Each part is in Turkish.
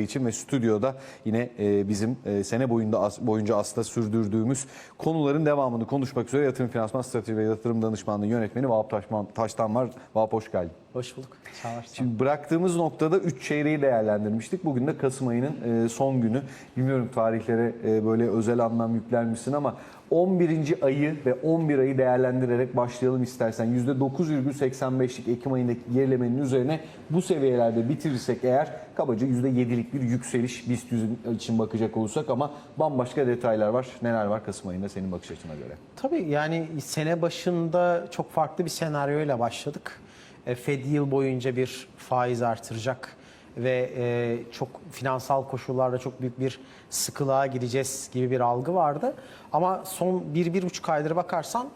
için ve stüdyoda yine e, bizim e, sene boyunda boyunca aslında sürdürdüğümüz konuların devamını konuşmak üzere Yatırım Finansman Strateji ve Yatırım Danışmanlığı Yönetmeni Vahap Taşman, Taştan var. Vahap hoş geldin. Hoş bulduk. Olasın. Şimdi bıraktığımız noktada 3 çeyreği değerlendirmiştik. Bugün de Kasım ayının e, son günü. Bilmiyorum tarihlere e, böyle özel anlam yükler misin ama 11. ayı ve 11 ayı değerlendirerek başlayalım istersen. %9,85'lik Ekim ayındaki gerilemenin üzerine bu seviyelerde bitirirsek eğer kabaca %7'lik bir yükseliş BIST 100 için bakacak olursak ama bambaşka detaylar var. Neler var Kasım ayında senin bakış açına göre? Tabii yani sene başında çok farklı bir senaryoyla başladık. E, Fed yıl boyunca bir faiz artıracak ve e, çok finansal koşullarda çok büyük bir sıkılığa gideceğiz gibi bir algı vardı. Ama son bir, bir buçuk aydır bakarsan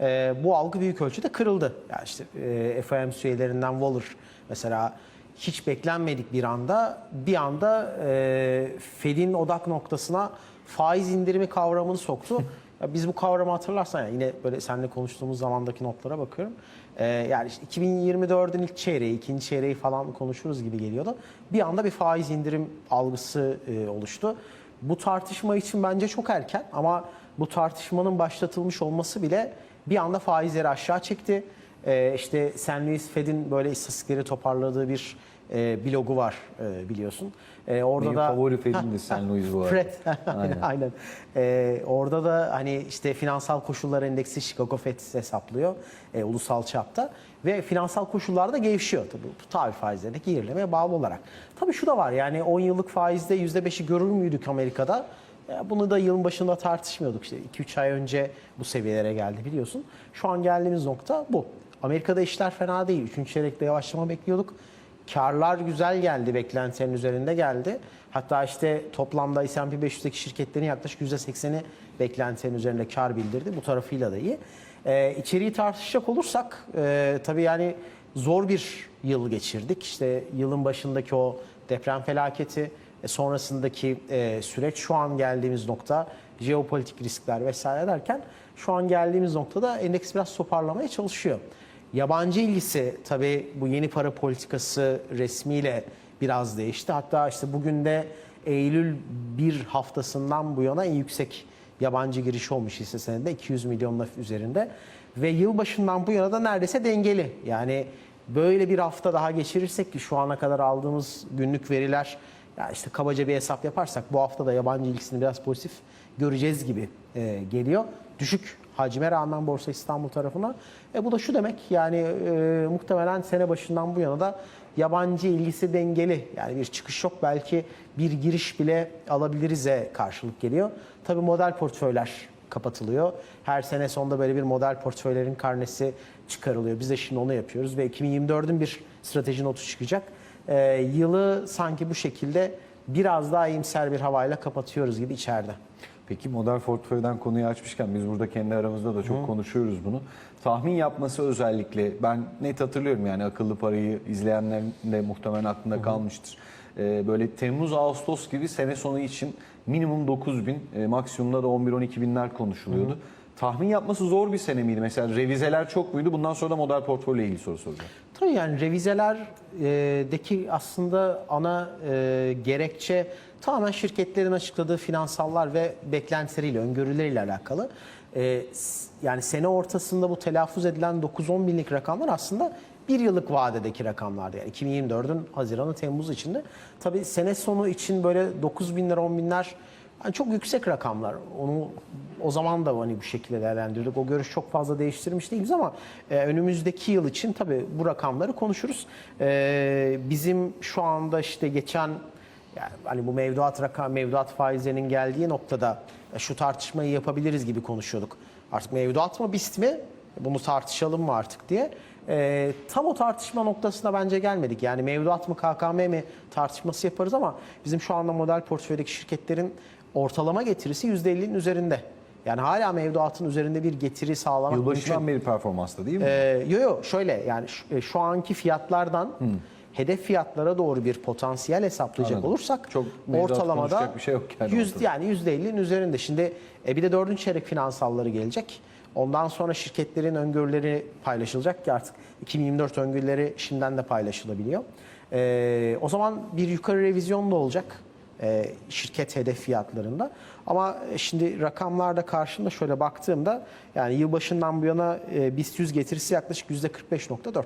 e, bu algı büyük ölçüde kırıldı. Yani işte FOMC üyelerinden Waller mesela hiç beklenmedik bir anda bir anda Fed'in odak noktasına faiz indirimi kavramını soktu. Ya biz bu kavramı hatırlarsan yani yine böyle seninle konuştuğumuz zamandaki notlara bakıyorum. E, yani işte 2024'ün ilk çeyreği, ikinci çeyreği falan konuşuruz gibi geliyordu. Bir anda bir faiz indirim algısı e, oluştu. Bu tartışma için bence çok erken ama bu tartışmanın başlatılmış olması bile bir anda faizleri aşağı çekti. Ee, işte St. Louis Fed'in böyle istatistikleri toparladığı bir e, blogu var e, biliyorsun. E, orada Benim da favori Fed'im de St. Louis bu arada. Fred. Aynen. aynen. E, orada da hani işte finansal koşullar endeksi Chicago Fed hesaplıyor e, ulusal çapta ve finansal koşullar da gevşiyor tabii bu tahvil faizlerindeki gerilemeye bağlı olarak. Tabii şu da var yani 10 yıllık faizde %5'i görür müydük Amerika'da? Bunu da yılın başında tartışmıyorduk işte 2-3 ay önce bu seviyelere geldi biliyorsun. Şu an geldiğimiz nokta bu. Amerika'da işler fena değil. Üçüncü çeyrekte yavaşlama bekliyorduk. Karlar güzel geldi, beklentilerin üzerinde geldi. Hatta işte toplamda S&P 500'deki şirketlerin yaklaşık %80'i beklentilerin üzerinde kar bildirdi. Bu tarafıyla da iyi. Ee, içeriği tartışacak olursak e, tabii yani zor bir yıl geçirdik. İşte yılın başındaki o deprem felaketi, e, sonrasındaki e, süreç şu an geldiğimiz nokta jeopolitik riskler vesaire derken şu an geldiğimiz noktada endeks biraz toparlamaya çalışıyor. Yabancı ilgisi tabii bu yeni para politikası resmiyle biraz değişti. Hatta işte bugün de Eylül bir haftasından bu yana en yüksek yabancı giriş olmuş hisse senedinde 200 milyonla üzerinde ve yılbaşından bu yana da neredeyse dengeli. Yani böyle bir hafta daha geçirirsek ki şu ana kadar aldığımız günlük veriler ya işte kabaca bir hesap yaparsak bu hafta da yabancı ilgisini biraz pozitif göreceğiz gibi e, geliyor. Düşük hacme rağmen Borsa İstanbul tarafına. E, bu da şu demek yani e, muhtemelen sene başından bu yana da yabancı ilgisi dengeli. Yani bir çıkış yok belki bir giriş bile alabiliriz'e karşılık geliyor. Tabii model portföyler kapatılıyor. Her sene sonunda böyle bir model portföylerin karnesi çıkarılıyor. Biz de şimdi onu yapıyoruz ve 2024'ün bir strateji notu çıkacak. Ee, yılı sanki bu şekilde biraz daha iyimser bir havayla kapatıyoruz gibi içeride. Peki model portföyden konuyu açmışken biz burada kendi aramızda da çok konuşuyoruz bunu. Tahmin yapması özellikle ben net hatırlıyorum yani akıllı parayı izleyenlerin de muhtemelen aklında kalmıştır. Ee, böyle Temmuz Ağustos gibi sene sonu için minimum 9 bin e, maksimumda da 11-12 binler konuşuluyordu. Tahmin yapması zor bir sene miydi? Mesela revizeler çok muydu? Bundan sonra da model portföyle ilgili soru soracağım. Tabii yani revizelerdeki aslında ana e, gerekçe tamamen şirketlerin açıkladığı finansallar ve beklentileriyle, öngörüleriyle alakalı. E, yani sene ortasında bu telaffuz edilen 9-10 binlik rakamlar aslında bir yıllık vadedeki rakamlardı. Yani 2024'ün Haziran'ı Temmuz içinde. Tabii sene sonu için böyle 9 binler 10 binler yani çok yüksek rakamlar. Onu o zaman da hani bu şekilde değerlendirdik. O görüş çok fazla değiştirmiş değiliz ama e, önümüzdeki yıl için tabii bu rakamları konuşuruz. E, bizim şu anda işte geçen yani hani bu mevduat rakam mevduat faizlerinin geldiği noktada e, şu tartışmayı yapabiliriz gibi konuşuyorduk. Artık mevduat mı BIST mi? Bunu tartışalım mı artık diye. E, tam o tartışma noktasına bence gelmedik. Yani mevduat mı KKM mi tartışması yaparız ama bizim şu anda model portföydeki şirketlerin ortalama getirisi %50'nin üzerinde. Yani hala mevduatın üzerinde bir getiri sağlamak Yılbaşından beri performansta değil mi? ee, yo yo şöyle yani şu, e, şu anki fiyatlardan hedef fiyatlara doğru bir potansiyel hesaplayacak Anladım. olursak Çok ortalamada bir şey yok yani yüz, ortada. yani %50'nin üzerinde. Şimdi e, bir de dördüncü çeyrek finansalları gelecek. Ondan sonra şirketlerin öngörüleri paylaşılacak ki artık 2024 öngörüleri şimdiden de paylaşılabiliyor. E, o zaman bir yukarı revizyon da olacak şirket hedef fiyatlarında. Ama şimdi rakamlarda karşında şöyle baktığımda yani yılbaşından bu yana e, BIST 100 getirisi yaklaşık %45.4.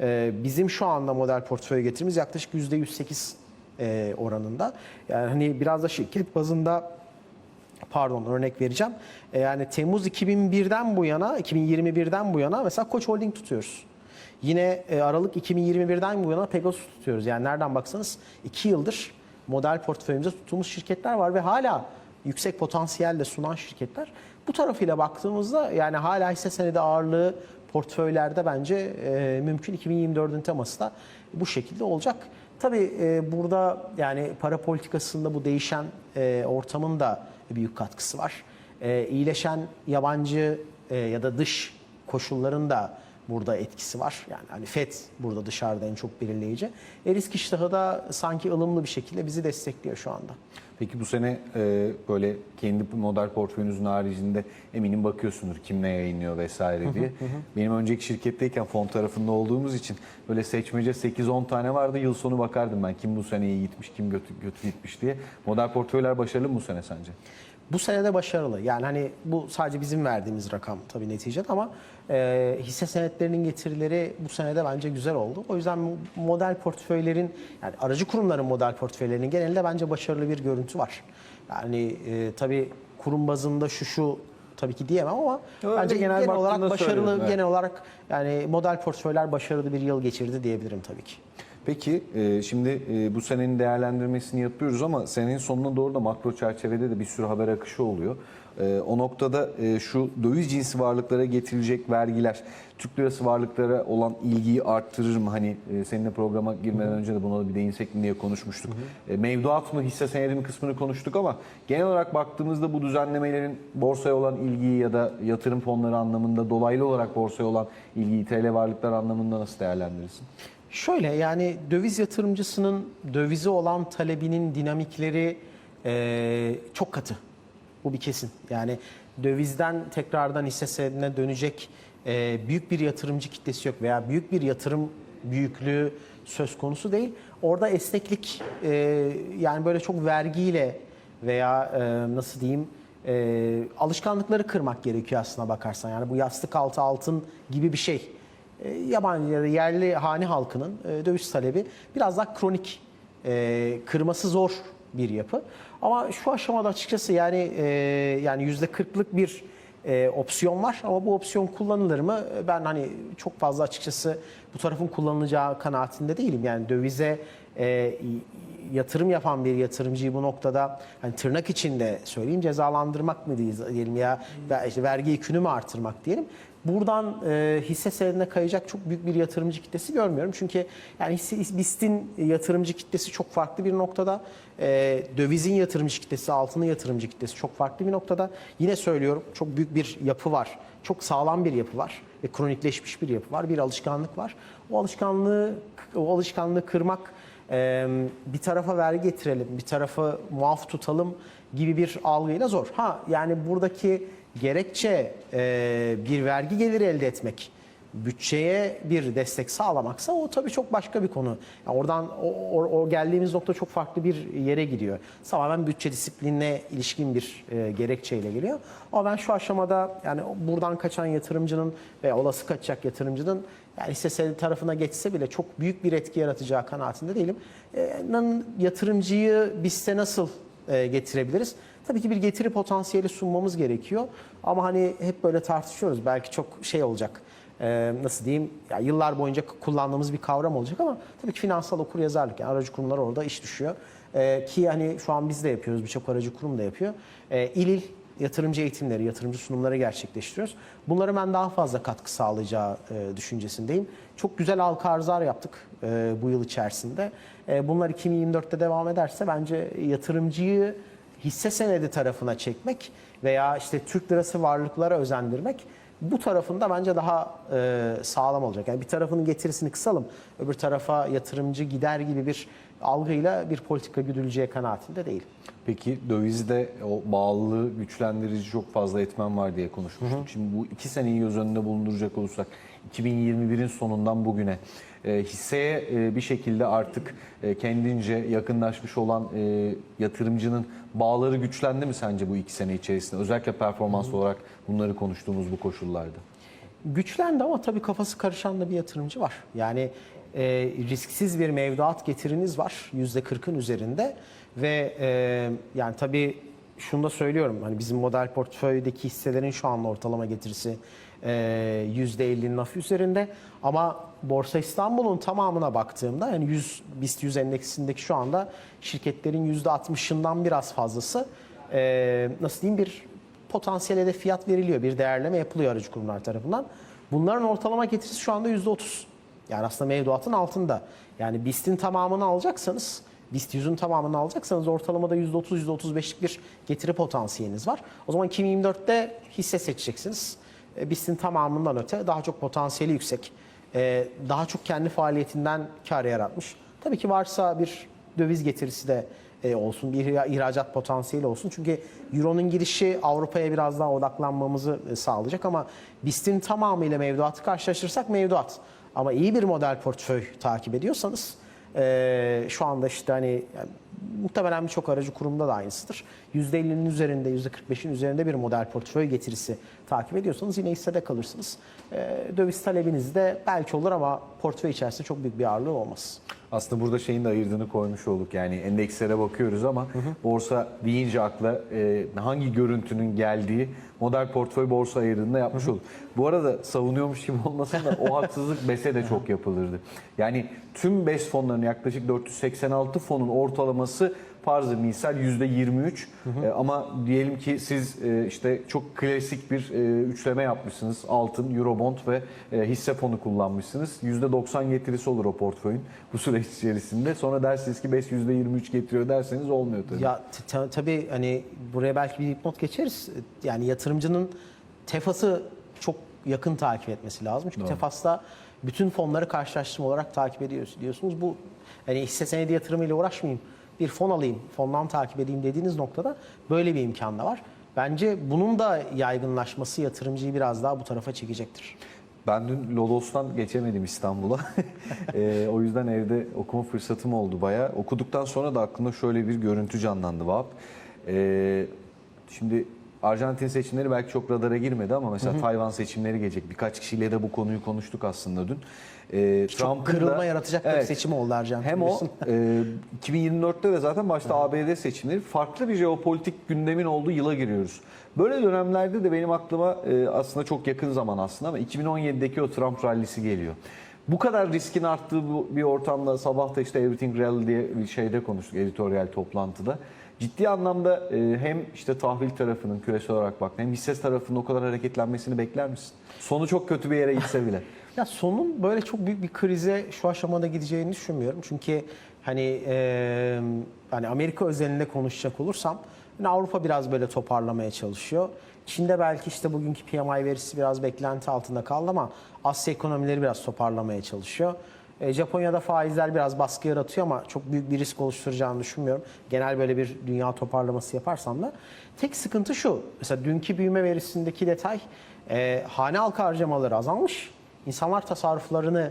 E, bizim şu anda model portföy getirimiz yaklaşık %108 e, oranında. Yani hani biraz da şirket bazında pardon örnek vereceğim. E, yani Temmuz 2001'den bu yana, 2021'den bu yana mesela Koç Holding tutuyoruz. Yine e, Aralık 2021'den bu yana Pegasus tutuyoruz. Yani nereden baksanız 2 yıldır model portföyümüzde tuttuğumuz şirketler var ve hala yüksek potansiyel de sunan şirketler. Bu tarafıyla baktığımızda yani hala hisse senedi ağırlığı portföylerde bence e, mümkün. 2024'ün teması da bu şekilde olacak. Tabii e, burada yani para politikasında bu değişen e, ortamın da büyük katkısı var. E, iyileşen yabancı e, ya da dış koşulların da burada etkisi var. Yani hani FED burada dışarıda en çok belirleyici. E, risk iştahı da sanki ılımlı bir şekilde bizi destekliyor şu anda. Peki bu sene e, böyle kendi model portföyünüzün haricinde eminim bakıyorsundur kim ne yayınlıyor vesaire diye. Benim önceki şirketteyken fon tarafında olduğumuz için böyle seçmece 8-10 tane vardı. Yıl sonu bakardım ben kim bu sene iyi gitmiş, kim kötü, kötü gitmiş diye. Model portföyler başarılı mı bu sene sence? Bu sene de başarılı. Yani hani bu sadece bizim verdiğimiz rakam tabii neticede ama e, hisse senetlerinin getirileri bu senede bence güzel oldu. O yüzden model portföylerin yani aracı kurumların model portföylerinin genelinde bence başarılı bir görüntü var. Yani e, tabii kurum bazında şu şu tabii ki diyemem ama Öyle bence genel genel, olarak başarılı genel olarak yani model portföyler başarılı bir yıl geçirdi diyebilirim tabii ki. Peki e, şimdi e, bu senenin değerlendirmesini yapıyoruz ama senenin sonuna doğru da makro çerçevede de bir sürü haber akışı oluyor. E, O noktada e, şu döviz cinsi varlıklara getirilecek vergiler Türk lirası varlıklara olan ilgiyi arttırır mı? Hani e, seninle programa girmeden önce de buna bir değinsek mi diye konuşmuştuk. E, Mevduat mı hisse senedi mi kısmını konuştuk ama genel olarak baktığımızda bu düzenlemelerin borsaya olan ilgiyi ya da yatırım fonları anlamında dolaylı olarak borsaya olan ilgiyi TL varlıklar anlamında nasıl değerlendirirsin? Şöyle yani döviz yatırımcısının dövize olan talebinin dinamikleri eee, çok katı. Bu bir kesin. Yani dövizden tekrardan hisse senedine dönecek eee, büyük bir yatırımcı kitlesi yok veya büyük bir yatırım büyüklüğü söz konusu değil. Orada esneklik eee, yani böyle çok vergiyle veya eee, nasıl diyeyim eee, alışkanlıkları kırmak gerekiyor aslına bakarsan. Yani bu yastık altı altın gibi bir şey e, yabancı ya da yerli hane halkının e, döviz talebi biraz daha kronik, e, kırması zor bir yapı. Ama şu aşamada açıkçası yani e, yani yüzde kırklık bir e, opsiyon var ama bu opsiyon kullanılır mı? E, Ben hani çok fazla açıkçası bu tarafın kullanılacağı kanaatinde değilim. Yani dövize e, yatırım yapan bir yatırımcıyı bu noktada hani tırnak içinde söyleyeyim cezalandırmak mı diyelim ya işte vergi yükünü mü artırmak diyelim. Buradan e, hisse senedine kayacak çok büyük bir yatırımcı kitlesi görmüyorum. Çünkü yani hisse, BIST'in yatırımcı kitlesi çok farklı bir noktada. E, dövizin yatırımcı kitlesi, altının yatırımcı kitlesi çok farklı bir noktada. Yine söylüyorum çok büyük bir yapı var. Çok sağlam bir yapı var ve kronikleşmiş bir yapı var. Bir alışkanlık var. O alışkanlığı o alışkanlığı kırmak bir tarafa vergi getirelim, bir tarafı muaf tutalım gibi bir algıyla zor. Ha yani buradaki gerekçe bir vergi geliri elde etmek, bütçeye bir destek sağlamaksa o tabii çok başka bir konu. Yani oradan o, o- o geldiğimiz nokta çok farklı bir yere gidiyor. Tamamen bütçe disiplinine ilişkin bir e, gerekçeyle geliyor. Ama ben şu aşamada yani buradan kaçan yatırımcının ve olası kaçacak yatırımcının yani hisse senedi tarafına geçse bile çok büyük bir etki yaratacağı kanaatinde değilim. E, yatırımcıyı BIST'e nasıl e, getirebiliriz? Tabii ki bir getiri potansiyeli sunmamız gerekiyor. Ama hani hep böyle tartışıyoruz. Belki çok şey olacak. e, nasıl diyeyim? Ya yıllar boyunca kullandığımız bir kavram olacak ama tabii ki finansal okur yazarlık yani aracı kurumlar orada iş düşüyor. E, ki hani şu an biz de yapıyoruz. Birçok aracı kurum da yapıyor. E, il il yatırımcı eğitimleri, yatırımcı sunumları gerçekleştiriyoruz. Bunları ben daha fazla katkı sağlayacağı e, düşüncesindeyim. Çok güzel halka arzlar yaptık e, bu yıl içerisinde. E, bunlar 2024'te devam ederse bence yatırımcıyı hisse senedi tarafına çekmek veya işte Türk lirası varlıklara özendirmek bu tarafında bence daha e, sağlam olacak. Yani bir tarafının getirisini kısalım, öbür tarafa yatırımcı gider gibi bir algıyla bir politika güdüleceği kanaatinde değil. Peki dövizde o bağlılığı güçlendirici çok fazla etmen var diye konuşmuştuk. Şimdi bu iki seneyi göz önünde bulunduracak olursak 2021'in sonundan bugüne e, hisseye e, bir şekilde artık e, kendince yakınlaşmış olan e, yatırımcının bağları güçlendi mi sence bu iki sene içerisinde? Özellikle performans olarak bunları konuştuğumuz bu koşullarda. Güçlendi ama tabii kafası karışan da bir yatırımcı var. Yani e, risksiz bir mevduat getiriniz var %40'ın üzerinde ve e, yani tabii şunu da söylüyorum hani bizim model portföydeki hisselerin şu anda ortalama getirisi e, %50'nin hafif üzerinde ama Borsa İstanbul'un tamamına baktığımda yani 100 BIST 100 endeksindeki şu anda şirketlerin %60'ından biraz fazlası e, nasıl diyeyim bir potansiyel hedef fiyat veriliyor. Bir değerleme yapılıyor aracı kurumlar tarafından. Bunların ortalama getirisi şu anda %30. Yani aslında mevduatın altında. Yani BIST'in tamamını alacaksanız, BIST 100'ün tamamını alacaksanız ortalamada %30-%35'lik bir getiri potansiyeliniz var. O zaman 2024'te hisse seçeceksiniz. E, BIST'in tamamından öte daha çok potansiyeli yüksek. e, Daha çok kendi faaliyetinden kar yaratmış. Tabii ki varsa bir döviz getirisi de e, olsun, bir ihra- ihracat potansiyeli olsun. Çünkü Euro'nun girişi Avrupa'ya biraz daha odaklanmamızı sağlayacak ama BIST'in tamamıyla mevduatı karşılaştırırsak mevduat. Ama iyi bir model portföy takip ediyorsanız e, şu anda işte hani yani muhtemelen birçok aracı kurumda da aynısıdır. %50'nin üzerinde, %45'in üzerinde bir model portföy getirisi takip ediyorsanız yine hissede kalırsınız. E, döviz talebiniz de belki olur ama portföy içerisinde çok büyük bir ağırlığı olmaz. Aslında burada şeyin de ayırdığını koymuş olduk. Yani endekslere bakıyoruz ama borsa deyince akla e, hangi görüntünün geldiği model portföy borsa ayırdığında yapmış olduk. Bu arada savunuyormuş gibi olmasın da o haksızlık BES'e de çok yapılırdı. Yani tüm BES fonlarının yaklaşık 486 fonun ortalaması farzı misal %23 E, ama diyelim ki siz e, işte çok klasik bir e, üçleme yapmışsınız. Altın, Eurobond ve e, hisse fonu kullanmışsınız. %90 getirisi olur o portföyün bu süreç içerisinde. Sonra dersiniz ki BES %23 getiriyor derseniz olmuyor tabii. Ya tabii hani buraya belki bir dipnot geçeriz. Yani yatırımcının TEFAS'ı çok yakın takip etmesi lazım. Çünkü TEFAS'ta bütün fonları karşılaştırma olarak takip ediyorsunuz. Diyorsunuz bu hani hisse senedi yatırımıyla uğraşmayayım. Bir fon alayım, fondan takip edeyim dediğiniz noktada böyle bir imkan da var. Bence bunun da yaygınlaşması yatırımcıyı biraz daha bu tarafa çekecektir. Ben dün Lodos'tan geçemedim İstanbul'a. Eee, o yüzden evde okuma fırsatım oldu bayağı. Okuduktan sonra da aklımda şöyle bir görüntü canlandı Vahap. Eee, şimdi Arjantin seçimleri belki çok radara girmedi ama mesela Tayvan seçimleri gelecek. Birkaç kişiyle de bu konuyu konuştuk aslında dün. Eee, Çok kırılma da- yaratacak bir Evet. seçim oldu Arjantin. Hem o biliyorsun. e, 2024'te de zaten başta ABD seçimleri farklı bir jeopolitik gündemin olduğu yıla giriyoruz. Böyle dönemlerde de benim aklıma e, aslında çok yakın zaman aslında ama 2017'deki o Trump rallisi geliyor. Bu kadar riskin arttığı bir ortamda sabah da işte Everything Rally diye bir şeyde konuştuk editoryal toplantıda. Ciddi anlamda e, hem işte tahvil tarafının küresel olarak bak hem hisse tarafının o kadar hareketlenmesini bekler misin? Sonu çok kötü bir yere gitse bile. Ya sonun böyle çok büyük bir krize şu aşamada gideceğini düşünmüyorum. Çünkü hani e, hani Amerika özelinde konuşacak olursam hani Avrupa biraz böyle toparlamaya çalışıyor. Çin'de belki işte bugünkü PMI verisi biraz beklenti altında kaldı ama Asya ekonomileri biraz toparlamaya çalışıyor. E, Japonya'da faizler biraz baskı yaratıyor ama çok büyük bir risk oluşturacağını düşünmüyorum. Genel böyle bir dünya toparlaması yaparsam da. Tek sıkıntı şu. Mesela dünkü büyüme verisindeki detay e, hane halkı harcamaları azalmış. İnsanlar tasarruflarını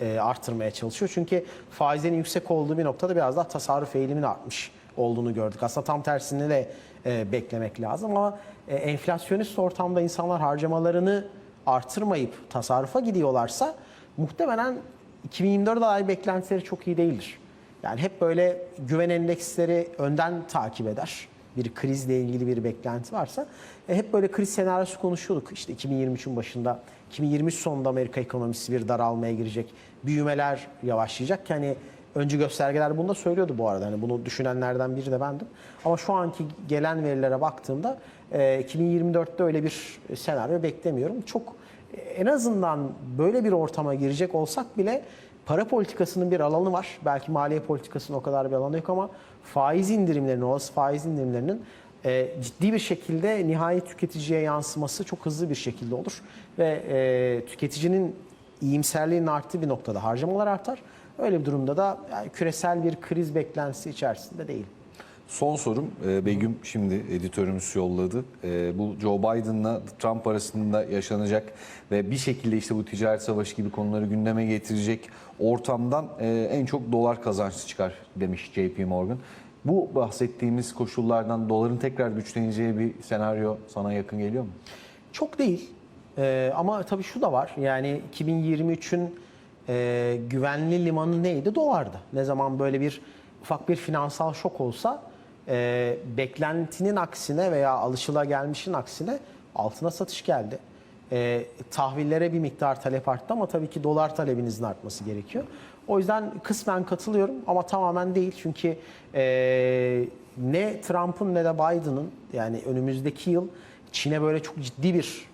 e, arttırmaya çalışıyor. Çünkü faizlerin yüksek olduğu bir noktada biraz daha tasarruf eğiliminin artmış olduğunu gördük. Aslında tam tersini de e, beklemek lazım ama e, enflasyonist ortamda insanlar harcamalarını artırmayıp tasarrufa gidiyorlarsa muhtemelen 2024 ay beklentileri çok iyi değildir. Yani hep böyle güven endeksleri önden takip eder. Bir krizle ilgili bir beklenti varsa e, hep böyle kriz senaryosu konuşuyorduk. İşte 2023'ün başında, 2023 sonunda Amerika ekonomisi bir daralmaya girecek. Büyümeler yavaşlayacak. Yani öncü göstergeler bunu da söylüyordu bu arada. Hani bunu düşünenlerden biri de bendim. Ama şu anki gelen verilere baktığımda e, 2024'te öyle bir senaryo beklemiyorum. Çok e, en azından böyle bir ortama girecek olsak bile para politikasının bir alanı var. Belki maliye politikasının o kadar bir alanı yok ama faiz indirimlerinin, olası faiz indirimlerinin e, ciddi bir şekilde nihai tüketiciye yansıması çok hızlı bir şekilde olur. Ve e, tüketicinin iyimserliğinin arttığı bir noktada harcamalar artar. Öyle bir durumda da yani küresel bir kriz beklentisi içerisinde değil. Son sorum e, Begüm şimdi editörümüz yolladı. E, Bu Joe Biden'la Trump arasında yaşanacak ve bir şekilde işte bu ticaret savaşı gibi konuları gündeme getirecek ortamdan e, en çok dolar kazançlı çıkar demiş JP Morgan. Bu bahsettiğimiz koşullardan doların tekrar güçleneceği bir senaryo sana yakın geliyor mu? Çok değil. Ee, ama tabii şu da var. Yani 2023'ün e, güvenli limanı neydi? Dolardı. Ne zaman böyle bir ufak bir finansal şok olsa e, beklentinin aksine veya alışılagelmişin aksine altına satış geldi. E, tahvillere bir miktar talep arttı ama tabii ki dolar talebinizin artması gerekiyor. O yüzden kısmen katılıyorum ama tamamen değil. Çünkü e, ne Trump'ın ne de Biden'ın yani önümüzdeki yıl Çin'e böyle çok ciddi bir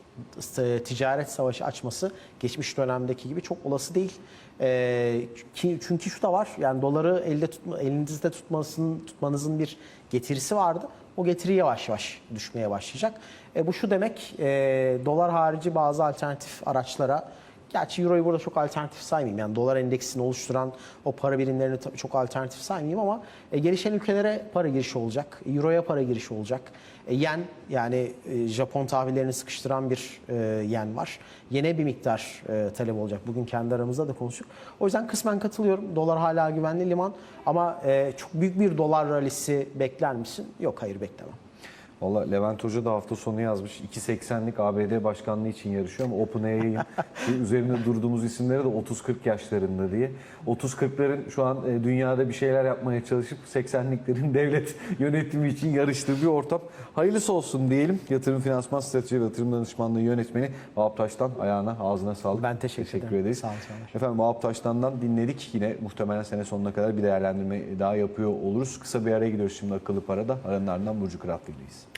e, ticaret savaşı açması geçmiş dönemdeki gibi çok olası değil. E, çünkü şu da var yani doları elde tutma, elinizde tutmasının, tutmanızın bir getirisi vardı. O getiri yavaş yavaş düşmeye başlayacak. E, bu şu demek e, dolar harici bazı alternatif araçlara Gerçi Euro'yu burada çok alternatif saymayayım. Yani dolar endeksini oluşturan o para birimlerini çok alternatif saymayayım ama e, gelişen ülkelere para girişi olacak. Euro'ya para girişi olacak. E, yen yani e, Japon tahvillerini sıkıştıran bir e, yen var. Yine bir miktar e, talep olacak. Bugün kendi aramızda da konuştuk. O yüzden kısmen katılıyorum. Dolar hala güvenli liman ama e, çok büyük bir dolar rallisi bekler misin? Yok hayır beklemem. Valla Levent Hoca da hafta sonu yazmış. 2.80'lik ABD başkanlığı için yarışıyor ama OpenAI'nin şu üzerinde durduğumuz isimleri de 30-40 yaşlarında diye. 30-40'ların şu an e, dünyada bir şeyler yapmaya çalışıp 80'liklerin devlet yönetimi için yarıştığı bir ortam. Hayırlısı olsun diyelim. Yatırım Finansman Strateji ve Yatırım Danışmanlığı Yönetmeni Vahap Taş'tan ayağına ağzına sağlık. Ben teşekkür ederim. ederiz. Sağ olun. Efendim Vahap Taş'tan'dan dinledik. Yine muhtemelen sene sonuna kadar bir değerlendirme daha yapıyor oluruz. Kısa bir araya gidiyoruz şimdi akıllı parada. Aranın ardından Burcu Kıratlı'ydayız.